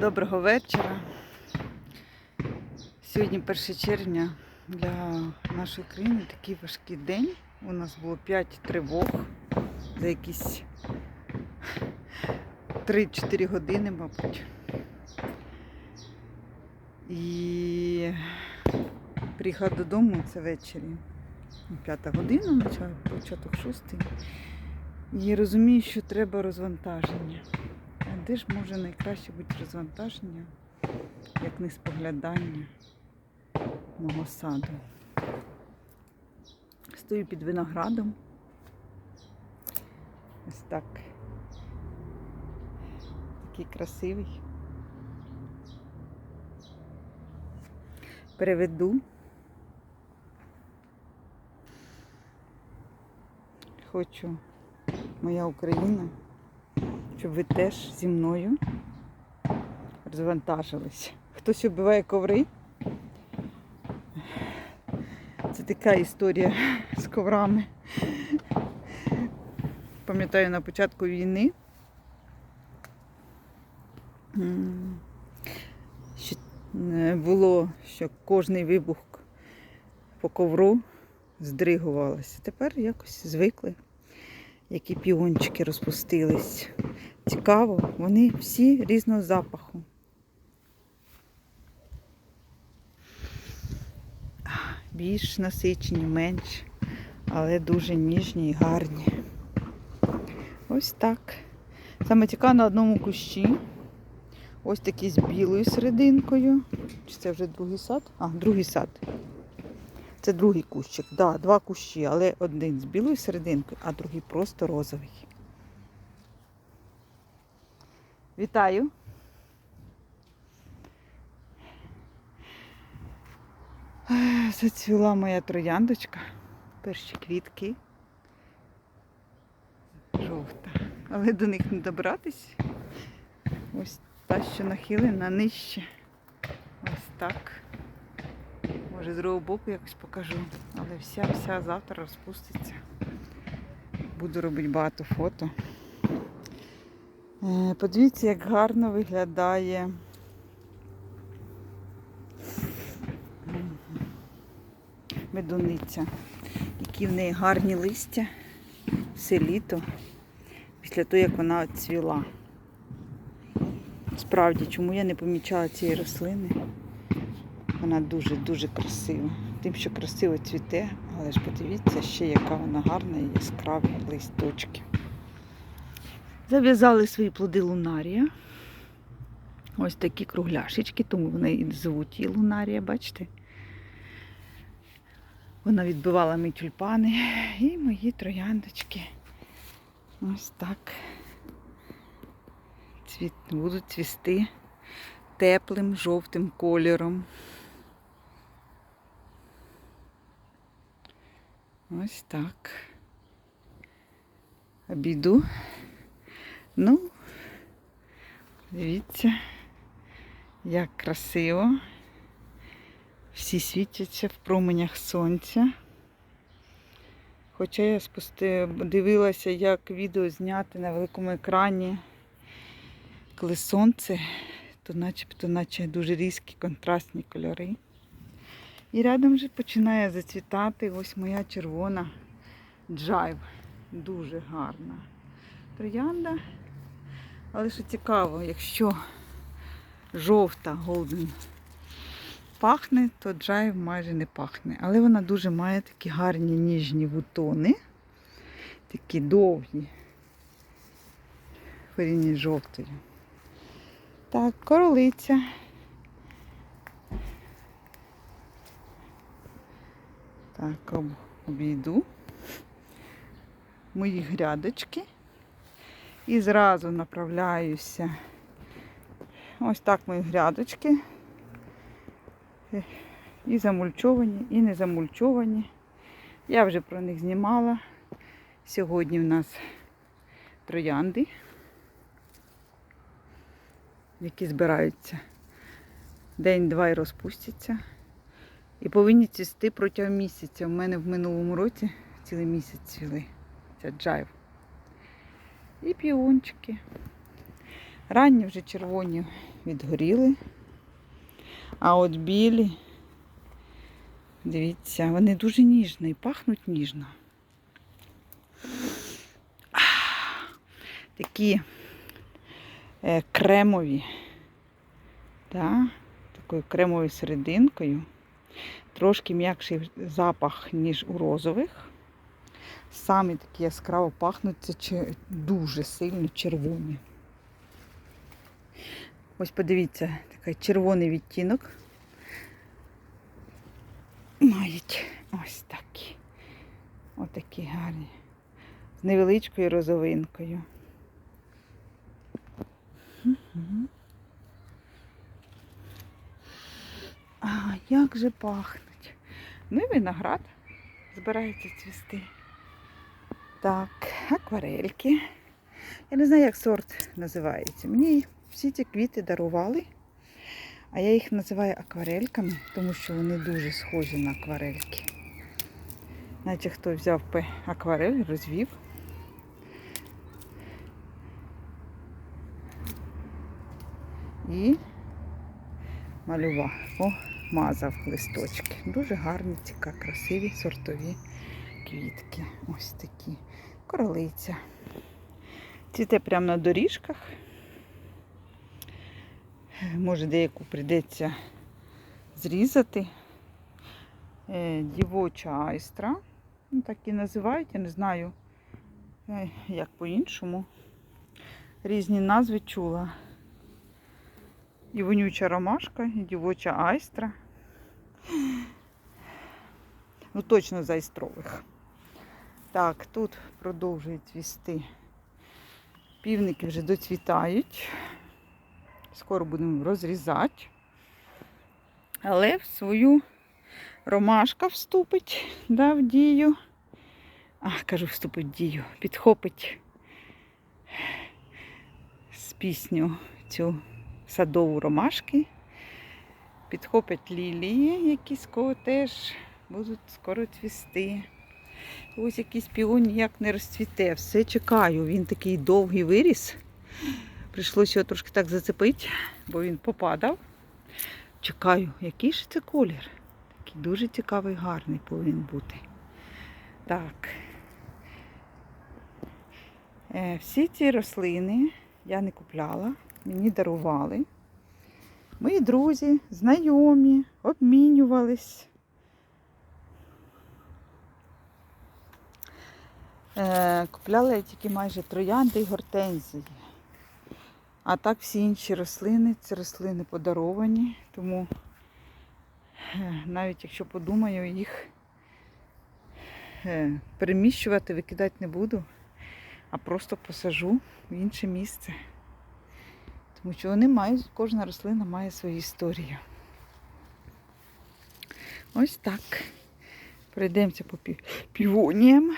Доброго вечора. Сьогодні 1 червня для нашої країни такий важкий день. У нас було 5 тривог за якісь 3-4 години, мабуть. І приїхав додому це ввечері. П'ята година, початок- шостий. І розумію, що треба розвантаження. Де ж може найкраще бути розвантаження, як не споглядання мого саду? Стою під виноградом. Ось так. Такий красивий. Переведу. Хочу, моя Україна щоб ви теж зі мною розвантажились. Хтось вбиває коври. Це така історія з коврами. Пам'ятаю на початку війни. Що е, було, що кожний вибух по ковру здригувалося. Тепер якось звикли які піончики розпустились. Цікаво, вони всі різного запаху. Більш насичені, менш, але дуже ніжні і гарні. Ось так. Саме цікаво на одному кущі. Ось такий з білою серединкою. Чи це вже другий сад? А, другий сад. Це другий кущик. Да, два кущі, але один з білою серединкою, а другий просто розовий. Вітаю. Зацвіла моя трояндочка. Перші квітки. Жовта. Але до них не добратись. Ось та, що нахилена нижче. Ось так. Може, з другого боку якось покажу. Але вся вся завтра розпуститься. Буду робити багато фото. Е, Подивіться, як гарно виглядає. Медуниця. Які в неї гарні листя все літо після того, як вона цвіла. Справді, чому я не помічала цієї рослини? Вона дуже-дуже красива. Тим, що красиво цвіте, але ж подивіться ще, яка вона гарна і яскраві листочки. Зав'язали свої плоди лунарія. Ось такі кругляшечки, тому вони і звуть її лунарія, бачите? Вона відбивала мої тюльпани і мої трояндочки. Ось так. Цвіт, будуть цвісти теплим жовтим кольором. Ось так. Обійду. Ну, дивіться, як красиво. Всі світяться в променях сонця. Хоча я спусти... дивилася, як відео зняти на великому екрані, коли сонце, то начебто наче дуже різкі контрастні кольори. І рядом вже починає зацвітати ось моя червона джайв. Дуже гарна. Троянда. Але що цікаво, якщо жовта голден пахне, то джайв майже не пахне. Але вона дуже має такі гарні ніжні бутони. Такі довгі. Порівняно з жовтою. Так, королиця. Так, об- обійду мої грядочки і зразу направляюся. Ось так мої грядочки. І замульчовані, і не замульчовані. Я вже про них знімала. Сьогодні в нас троянди, які збираються день-два і розпустяться. І повинні цвісти протягом місяця. У мене в минулому році цілий місяць цвіли. Це джайв. І піончики. Ранні вже червоні відгоріли. А от білі, дивіться, вони дуже ніжні пахнуть ніжно. Такі е, кремові. Да? Такою кремовою серединкою. Трошки м'якший запах, ніж у розових. Самі такі яскраво пахнуть, дуже сильно червоні. Ось подивіться, такий червоний відтінок. Мають ось такі. Отакі гарні. З невеличкою розовинкою. А, як же пахнуть. Ну і виноград збирається цвісти. Так, акварельки. Я не знаю, як сорт називається. Мені всі ці квіти дарували, а я їх називаю акварельками, тому що вони дуже схожі на акварельки. Наче хто взяв акварель, розвів. І малював, помазав листочки. Дуже гарні, цікаві, красиві сортові квітки. Ось такі. Королиця. Цвіте прямо на доріжках. Може, деяку прийдеться зрізати. Е, Дівоча айстра. Ну, так і називають, я не знаю, е, як по-іншому. Різні назви чула. І вонюча ромашка, і дівоча айстра. Ну, точно з айстрових. Так, тут продовжують цвісти. Півники вже доцвітають. Скоро будемо розрізати. Але в свою ромашка вступить да, в дію. А, кажу, вступить в дію. Підхопить з пісню цю садову ромашки. Підхопять лілії, які скоро теж будуть скоро цвісти. Ось якийсь піон ніяк не розцвіте. Все чекаю. Він такий довгий виріс. Прийшлося його трошки так зацепити, бо він попадав. Чекаю, який ж це колір. Такий дуже цікавий, гарний повинен бути. Так. Е, Всі ці рослини я не купляла, мені дарували. Мої друзі, знайомі, обмінювались. Е, Купляла я тільки майже троянди і гортензії. А так всі інші рослини, це рослини подаровані, тому е, навіть якщо подумаю, їх е, переміщувати, викидати не буду, а просто посажу в інше місце. Тому що вони мають, кожна рослина має свою історію. Ось так. Пройдемося по пі- півоніям.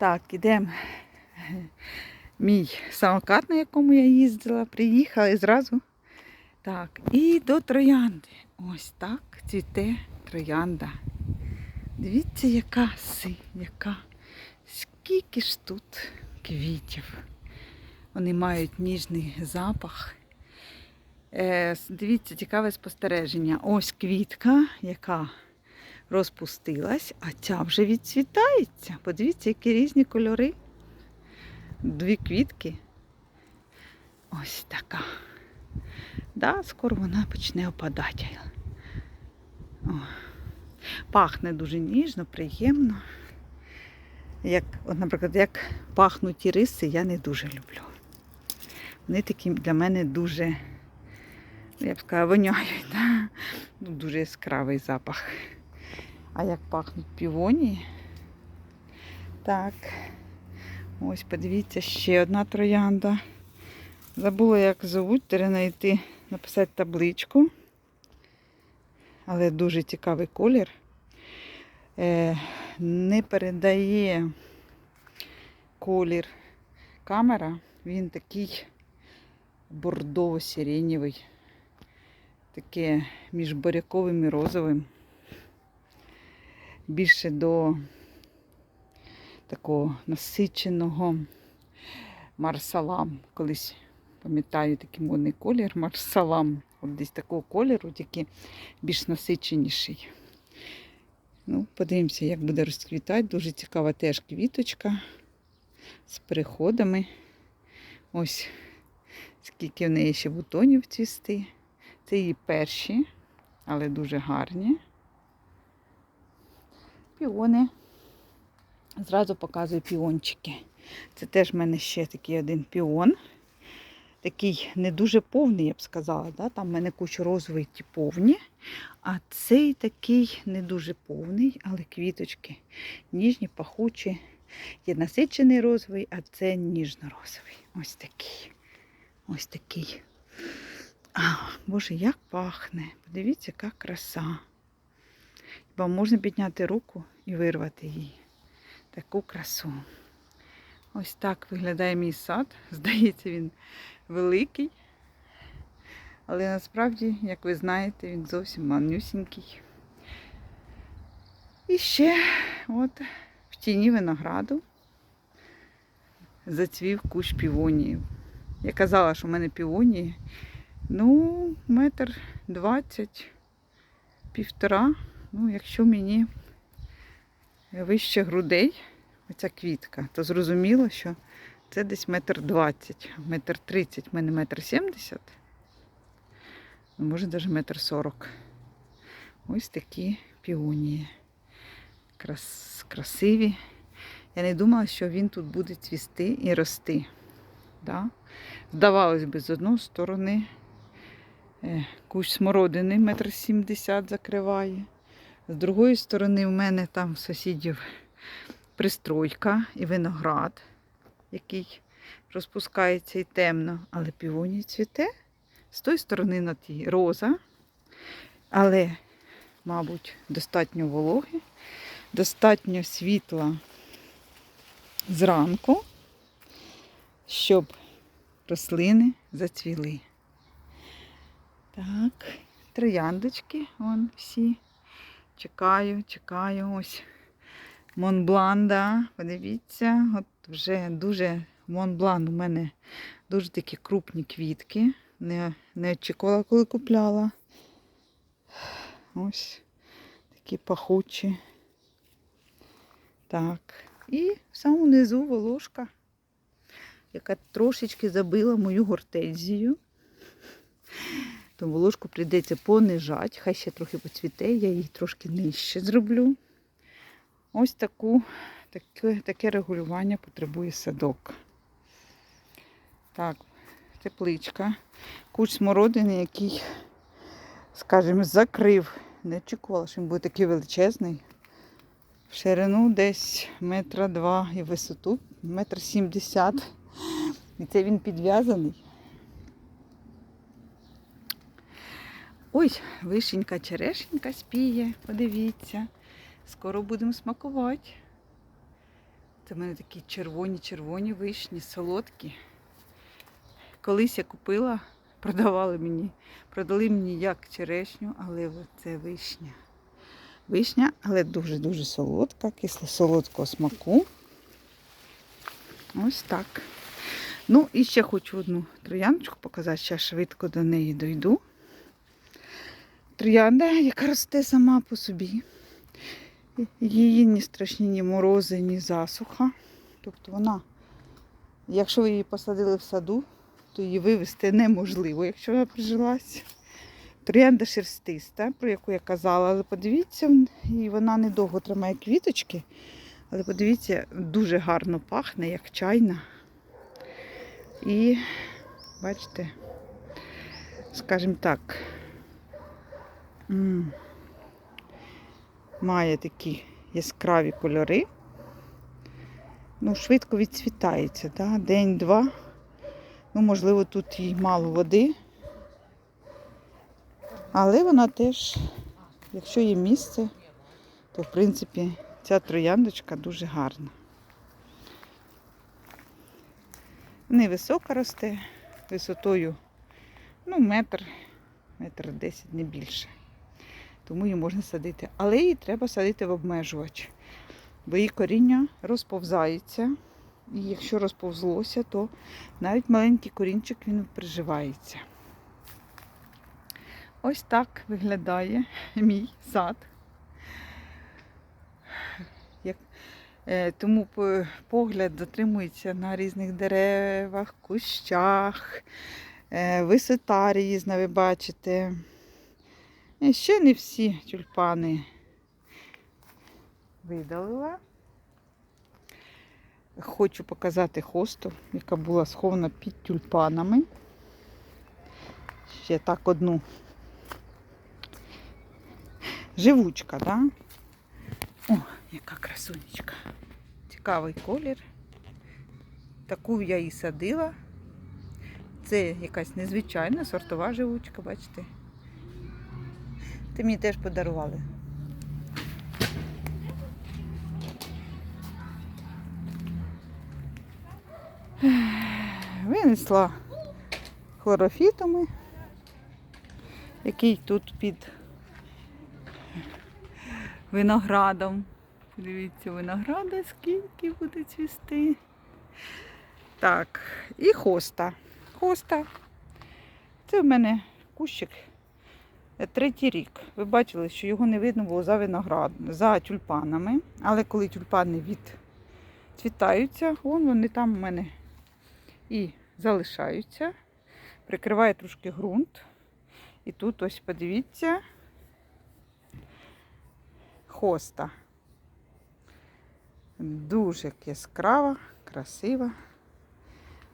Так, ідемо. Мій самокат, на якому я їздила, приїхала і зразу. Так, і до троянди. Ось так цвіте троянда. Дивіться, яка си, яка. Скільки ж тут квітів. Вони мають ніжний запах. Е, дивіться, цікаве спостереження. Ось квітка, яка розпустилась, а ця вже відцвітається. Подивіться, які різні кольори. Дві квітки. Ось така. Да, скоро вона почне опадати. О. Пахне дуже ніжно, приємно. Як, от, наприклад, як пахнуть іриси, я не дуже люблю. Вони такі для мене дуже, я б сказала, воняють. Да? Ну, дуже яскравий запах. А як пахнуть півонії? Так. Ось подивіться, ще одна троянда. Забула, як зовуть, треба знайти, написати табличку. Але дуже цікавий колір. Е, не передає колір камера. Він такий бордово-сиренєвий. таке між буряковим і розовим. Більше до такого насиченого марсалам. Колись пам'ятаю такий модний колір марсалам. От десь такого кольору, тільки більш насиченіший. Ну, подивимося, як буде розквітати. Дуже цікава теж квіточка з переходами. Ось скільки в неї ще бутонів цвісти. Це її перші, але дуже гарні. Піони. Зразу показую піончики. Це теж в мене ще такий один піон. Такий не дуже повний, я б сказала. Да? Там в мене куча розовий ті повні. А цей такий не дуже повний, але квіточки ніжні, пахучі. Є насичений розовий, а це ніжно-розовий. Ось такий. Ось такий. А, Боже, як пахне. Подивіться, яка краса. Хіба можна підняти руку і вирвати її. Таку красу. Ось так виглядає мій сад. Здається, він великий. Але насправді, як ви знаєте, він зовсім манюсінький. І ще от в тіні винограду зацвів кущ півонії. Я казала, що в мене півонії. Ну, метр двадцять, півтора. Ну, якщо мені вище грудей, оця квітка, то зрозуміло, що це десь метр двадцять, метр тридцять, в мене метр сімдесят. Може навіть метр сорок. Ось такі піонії. Крас... Красиві. Я не думала, що він тут буде цвісти і рости. Да? Здавалось би, з одної сторони е, кущ смородини метр сімдесят закриває. З другої сторони, в мене там сусідів пристройка і виноград, який розпускається і темно, але півоній цвіте. З тої сторони на тій роза, але, мабуть, достатньо вологи, достатньо світла зранку, щоб рослини зацвіли. Так, трояндочки, вон всі. Чекаю, чекаю. Ось Монблан, да, подивіться, от вже дуже Монблан у мене дуже такі крупні квітки. Не, не очікувала, коли купляла. Ось такі пахучі. Так. І в самому низу волошка, яка трошечки забила мою гортензію. То волошку прийдеться понижати, хай ще трохи поцвіте, я її трошки нижче зроблю. Ось таку, таке, таке регулювання потребує садок. Так, тепличка. Куч смородини, який, скажімо, закрив. Не очікувала, що він буде такий величезний. В ширину десь метра два і висоту метр сімдесят. І це він підв'язаний. Ой, вишенька, черешенька спіє, подивіться. Скоро будемо смакувати. Це в мене такі червоні-червоні вишні, солодкі. Колись я купила, продавали мені, продали мені як черешню, але це вишня. Вишня, але дуже-дуже солодка, кисло-солодкого смаку. Ось так. Ну, і ще хочу одну трояночку показати, зараз швидко до неї дойду. Троянда, яка росте сама по собі. Її ні страшні, ні морози, ні засуха. Тобто вона, якщо ви її посадили в саду, то її вивезти неможливо, якщо вона прижилась. Троянда шерстиста, про яку я казала, але подивіться, і вона недовго тримає квіточки. Але подивіться, дуже гарно пахне, як чайна. І, бачите, скажімо так, має такі яскраві кольори. Ну, швидко відцвітається, да? день-два. Ну, можливо, тут і мало води. Але вона теж, якщо є місце, то в принципі ця трояндочка дуже гарна. Невисока росте, висотою ну, метр, метр десять, не більше. Тому її можна садити. Але її треба садити в обмежувач, бо її коріння розповзається. І якщо розповзлося, то навіть маленький корінчик він приживається. Ось так виглядає мій сад. Як, е, тому погляд затримується на різних деревах, кущах, е, висота різна, ви бачите. І ще не всі тюльпани видалила. Хочу показати хосту, яка була схована під тюльпанами. Ще так одну. Живучка, так? Да? О, яка красунечка. Цікавий колір. Таку я і садила. Це якась незвичайна сортова живучка, бачите? Ти мені теж подарували. Винесла хлорофітами, який тут під виноградом. Подивіться, винограда скільки буде цвісти. Так, і хоста. Хоста. Це в мене кущик третій рік. Ви бачили, що його не видно було за виноград, за тюльпанами. Але коли тюльпани відцвітаються, вон вони там у мене і залишаються. Прикриває трошки ґрунт. І тут ось подивіться хоста. Дуже яскрава, красива.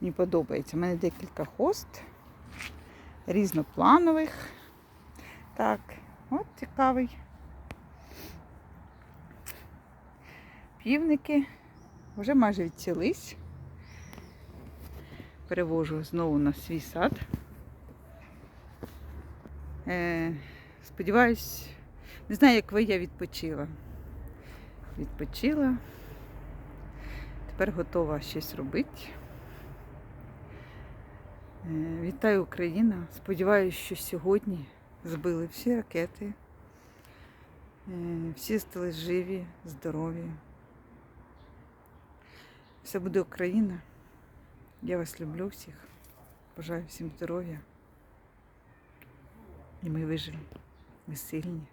Мені подобається. У мене декілька хост різнопланових. Так, от цікавий. Півники вже майже відцілись. Перевожу знову на свій сад. Е, сподіваюсь, не знаю, як ви, я відпочила. Відпочила. Тепер готова щось робити. Е, Вітаю Україна. Сподіваюся, що сьогодні збили всі ракети. Е, Всі стали живі, здорові. Все буде Україна. Я вас люблю всіх. Бажаю всім здоров'я. І ми виживемо. Ми сильні.